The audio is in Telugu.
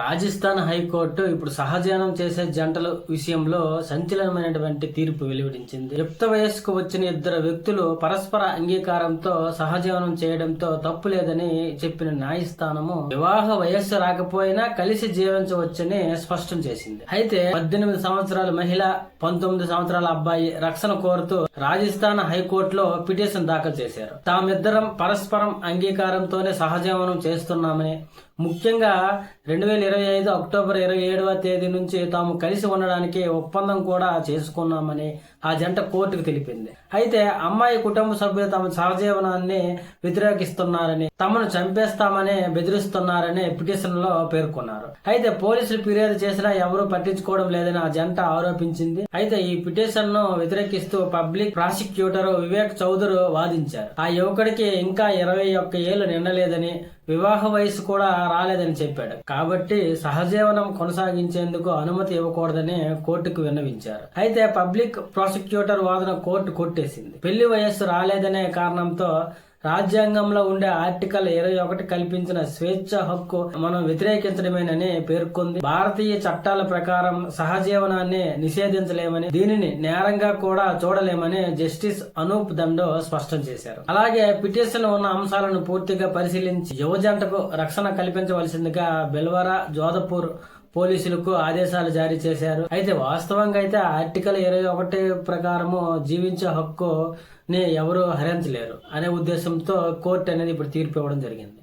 రాజస్థాన్ హైకోర్టు ఇప్పుడు సహజీవనం చేసే జంటల విషయంలో సంచలనమైనటువంటి తీర్పు వెలువడించింది. యుక్త వయస్సుకు వచ్చిన ఇద్దరు వ్యక్తులు పరస్పర అంగీకారంతో సహజీవనం చేయడంతో తప్పు లేదని చెప్పిన న్యాయస్థానము వివాహ వయస్సు రాకపోయినా కలిసి జీవించవచ్చని స్పష్టం చేసింది. అయితే పద్దెనిమిది సంవత్సరాల మహిళ పంతొమ్మిది సంవత్సరాల అబ్బాయి రక్షణ కోరుతూ రాజస్థాన్ హైకోర్టులో పిటిషన్ దాఖలు చేశారు. తామిద్దరం పరస్పరం అంగీకారంతోనే సహజీవనం చేస్తున్నామని ముఖ్యంగా రెండు వేల ఇరవై ఐదు అక్టోబర్ ఇరవై ఏడవ తేదీ నుంచి తాము కలిసి ఉండడానికి ఒప్పందం కూడా చేసుకున్నామని ఆ జంట కోర్టుకు తెలిపింది. అయితే అమ్మాయి కుటుంబ సభ్యులు తమ సహజీవనాన్ని వ్యతిరేకిస్తున్నారని తమను చంపేస్తామని బెదిరిస్తున్నారని పిటిషన్లో పేర్కొన్నారు. అయితే పోలీసులు ఫిర్యాదు చేసినా ఎవరూ పట్టించుకోవడం లేదని ఆ జంట ఆరోపించింది. అయితే ఈ పిటిషన్ను వ్యతిరేకిస్తూ పబ్లిక్ ప్రాసిక్యూటర్ వివేక్ చౌదరి వాదించారు. ఆ యువకుడికి ఇంకా ఇరవై ఒక్క ఏళ్ళు నిండలేదని వివాహ వయసు కూడా రాలేదని చెప్పాడు. కాబట్టి సహజీవనం కొనసాగించేందుకు అనుమతి ఇవ్వకూడదని కోర్టుకు విన్నవించారు. అయితే పబ్లిక్ ప్రాసిక్యూటర్ వాదన కోర్టు కొట్టేసింది. పెళ్ళి వయస్సు రాలేదనే కారణంతో రాజ్యాంగంలో ఉండే ఆర్టికల్ ఇరవై ఒకటి కల్పించిన స్వేచ్ఛ హక్కు మనం వ్యతిరేకించడమేనని పేర్కొంది. భారతీయ చట్టాల ప్రకారం సహజీవనాన్ని నిషేధించలేమని దీనిని నేరంగా కూడా చూడలేమని జస్టిస్ అనూప్ దండో స్పష్టం చేశారు. అలాగే పిటిషన్ ఉన్న అంశాలను పూర్తిగా పరిశీలించి యువజంటకు రక్షణ కల్పించవలసిందిగా బెల్వరా జోధపూర్ పోలీసులకు ఆదేశాలు జారీ చేశారు. అయితే వాస్తవంగా అయితే ఆర్టికల్ ఇరవై ఒకటి ప్రకారము జీవించే హక్కు ని ఎవరు హరించలేరు అనే ఉద్దేశంతో కోర్టు అనేది ఇప్పుడు తీర్పు ఇవ్వడం జరిగింది.